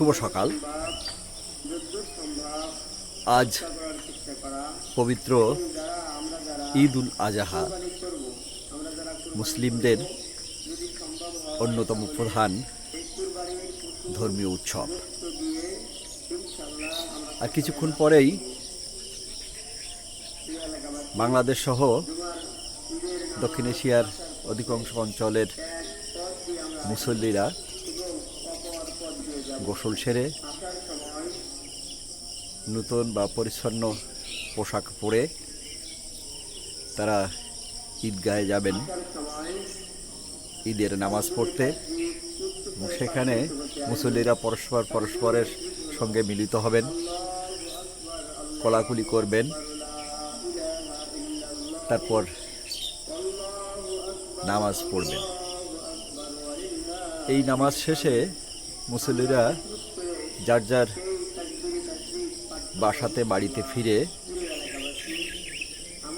শুভ সকাল। আজ পবিত্র ঈদ উল আজাহা মুসলিমদের অন্যতম প্রধান ধর্মীয় উৎসব। আর কিছুক্ষণ পরেই বাংলাদেশ সহ দক্ষিণ এশিয়ার অধিকাংশ অঞ্চলের মুসল্লিরা গোসল সেরে নতুন বা পরিচ্ছন্ন পোশাক পরে তারা ঈদগাহে যাবেন। ঈদের নামাজ পড়তে। সেখানে মুসল্লিরা পরস্পর পরস্পরের সঙ্গে মিলিত হবেন, কলাকুলি করবেন। তারপর নামাজ পড়বেন। এই নামাজ শেষে মুসল্লিরা যার যার বাসাতে, বাড়িতে ফিরে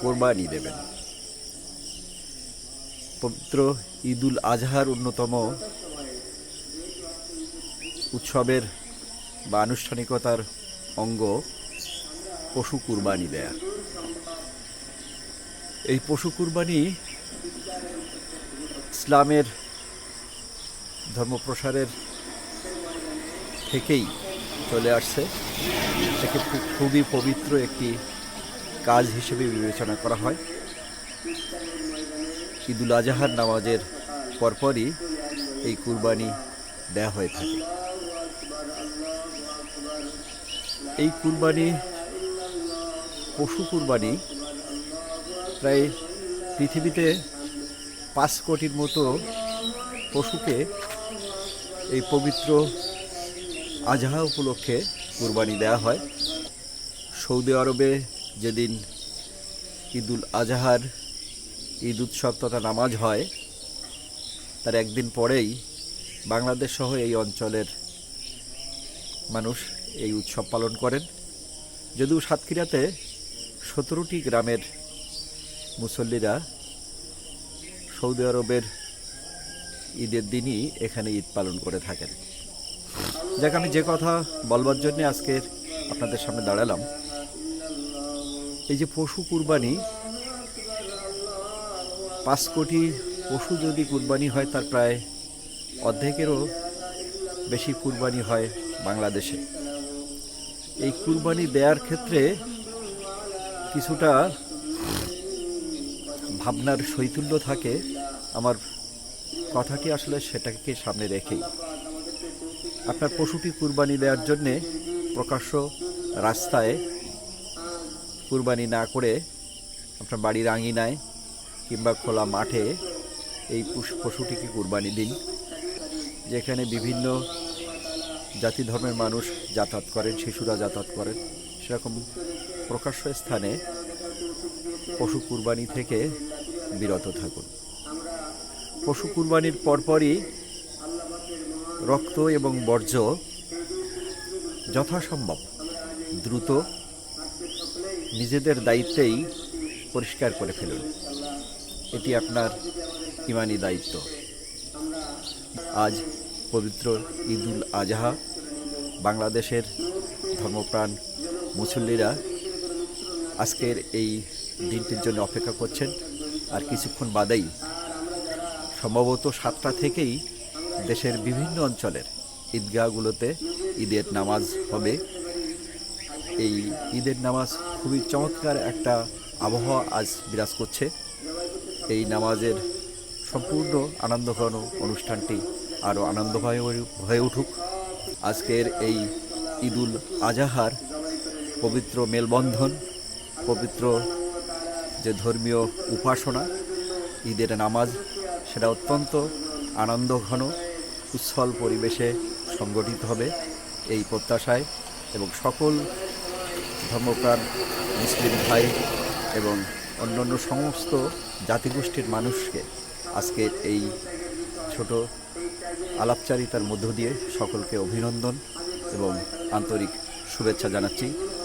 কোরবানি দেবেন। পবিত্র ঈদুল আজহার অন্যতম উৎসবের বা আনুষ্ঠানিকতার অঙ্গ পশু কুরবানি দেয়া। এই পশু কুরবানি ইসলামের ধর্মপ্রসারের থেকেই চলে আসছে। এটাকে খুবই পবিত্র একটি কাজ হিসেবে বিবেচনা করা হয়। ঈদুল আজহার নামাজের পরপরই এই কুরবানি দেয়া হয়ে থাকে। এই কুরবানি, পশু কুরবানি প্রায় পৃথিবীতে পাঁচ কোটির মতো পশুকে এই পবিত্র আজহা উপলক্ষে কুরবানি দেওয়া হয়। সৌদি আরবে যেদিন ঈদুল আজহার ঈদ উৎসব তথা নামাজ হয়, তার একদিন পরেই বাংলাদেশ সহ এই অঞ্চলের মানুষ এই উৎসব পালন করেন। যদিও সাতক্ষীরাতে সতেরোটি গ্রামের মুসল্লিরা সৌদি আরবের ঈদের দিনই এখানে ঈদ পালন করে থাকেন। যাক, আমি যে কথা বলবার জন্য আজকের আপনাদের সামনে দাঁড়ালাম। এই যে পশু কুরবানি, পাঁচ কোটি পশু যদি কুরবানি হয়, তার প্রায় অর্ধেকেরও বেশি কুরবানি হয় বাংলাদেশে। এই কুরবানি দেওয়ার ক্ষেত্রে কিছুটা ভাবনার শৈথুল্য থাকে। আমার কথাটি আসলে সেটাকে সামনে রেখেই। আপনার পশুটি কুরবানি দেওয়ার জন্যে প্রকাশ্য রাস্তায় কুরবানি না করে আপনার বাড়ির আঙিনায় কিংবা খোলা মাঠে এই পশু- পশুটিকে কুরবানি দিন, যেখানে বিভিন্ন জাতি ধর্মের মানুষ যাতায়াত করেন, শিশুরা যাতায়াত করেন। সেরকম প্রকাশ্য স্থানে পশু কুরবানি থেকে বিরত থাকুন। পশু কুরবানির পরপরই রক্ত এবং বর্জ্য যথাসম্ভব, দ্রুত নিজেদের দায়িত্বেই পরিষ্কার করে ফেলুন। এটি আপনার ইমানি দায়িত্ব। আজ পবিত্র ঈদুল আজহা, বাংলাদেশের ধর্মপ্রাণ মুসল্লিরা আজকের এই দিনটির জন্য অপেক্ষা করছেন। আর কিছুক্ষণ বাদেই, সম্ভবত সাতটা থেকেই দেশের বিভিন্ন অঞ্চলের ঈদগাহগুলোতে ঈদের নামাজ হবে। এই ঈদের নামাজ খুবই চমৎকার একটা আবহাওয়া আজ বিরাজ করছে। এই নামাজের সম্পূর্ণ আনন্দঘন অনুষ্ঠানটি আরও আনন্দময় হয়ে- উঠুক। আজকের এই ঈদুল আজাহার পবিত্র মেলবন্ধন, পবিত্র যে ধর্মীয় উপাসনা, ঈদের নামাজ, সেটা অত্যন্ত আনন্দঘন উচ্ছল পরিবেশে সংগঠিত হবে এই প্রত্যাশায় এবং সকল ধর্মপ্রাণ, মুসলিম ভাই এবং অন্যান্য সমস্ত জাতিগোষ্ঠীর মানুষকে আজকের এই ছোট আলাপচারিতার মধ্য দিয়ে সকলকে অভিনন্দন এবং আন্তরিক শুভেচ্ছা জানাচ্ছি।